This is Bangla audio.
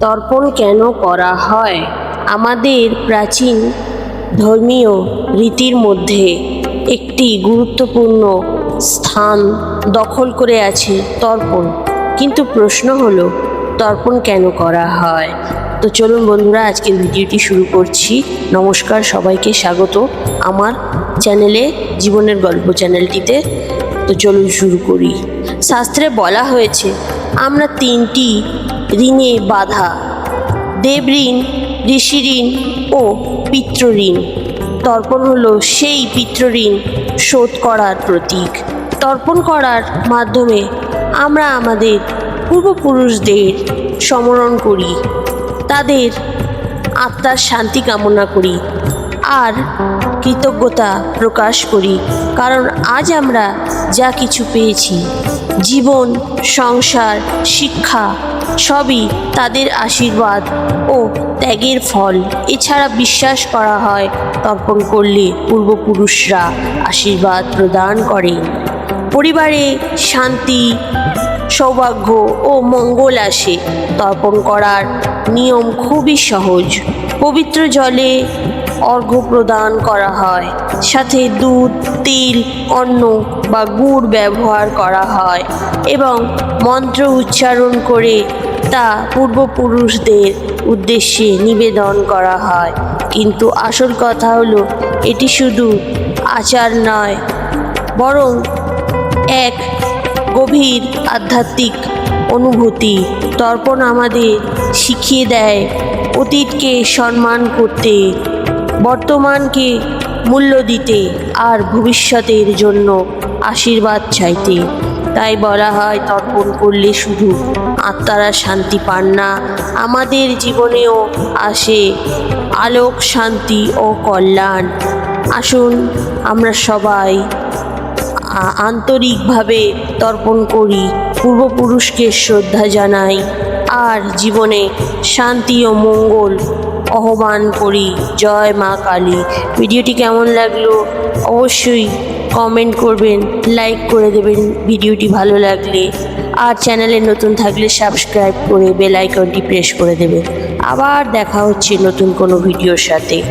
তর্পণ কেন করা হয়? আমাদের প্রাচীন ধর্মীয় রীতির মধ্যে একটি গুরুত্বপূর্ণ স্থান দখল করে আছে তর্পণ। কিন্তু প্রশ্ন হলো, তর্পণ কেন করা হয়? তো চলুন বন্ধুরা, আজকের ভিডিওটি শুরু করছি। নমস্কার, সবাইকে স্বাগত আমার চ্যানেলে, জীবনের গল্প চ্যানেলটিতে। তো চলুন শুরু করি। শাস্ত্রে বলা হয়েছে, আমরা তিনটি ঋণে বাধা। দেবঋণ ঋষি ঋণ ও পিতৃঋণ তর্পণ হলো সেই পিতৃঋণ শোধ করার প্রতীক। তর্পণ করার মাধ্যমে আমরা আমাদের পূর্বপুরুষদের স্মরণ করি। তাদের আত্মার শান্তি কামনা করি। আর কৃতজ্ঞতা প্রকাশ করি, কারণ আজ আমরা যা কিছু পেয়েছি, জীবন, সংসার, শিক্ষা, সবই তাদের আশীর্বাদ ও ত্যাগের ফল। এছাড়া বিশ্বাস করা হয়, তর্পণ করলে পূর্বপুরুষরা আশীর্বাদ প্রদান করেন পরিবারে শান্তি, সৌভাগ্য ও মঙ্গল আসে। তর্পণ করার নিয়ম খুবই সহজ। পবিত্র জলে অর্ঘ্য প্রদান করা হয়। সাথে দুধ, তিল, অন্ন বা গুড় ব্যবহার করা হয় এবং মন্ত্র উচ্চারণ করে তা পূর্বপুরুষদের উদ্দেশ্যে নিবেদন করা হয়। কিন্তু আসল কথা হলো, এটি শুধু আচার নয়, বরং এক গভীর আধ্যাত্মিক অনুভূতি। তর্পণ আমাদের শিখিয়ে দেয়, অতীতকে সম্মান করতে বর্তমানকে মূল্য দিতে আর ভবিষ্যতের জন্য আশীর্বাদ চাইতে। তাই বলা হয়, তর্পণ করলে শুধু আত্মারা শান্তি পান না, আমাদের জীবনেও আসে আলোক শান্তি ও কল্যাণ। আসুন, আমরা সবাই আন্তরিকভাবে তর্পণ করি, পূর্বপুরুষকে শ্রদ্ধা জানাই। আর জীবনে শান্তি ও মঙ্গল আহ্বান করি। জয় মা কালী। ভিডিওটি কেমন লাগল অবশ্যই কমেন্ট করবেন লাইক করে দেবেন ভিডিওটি ভালো লাগলে। আর চ্যানেলে নতুন থাকলে সাবস্ক্রাইব করে বেল আইকনটি প্রেস করে দেবেন। আবার দেখা হচ্ছে নতুন কোনো ভিডিওর সাথে।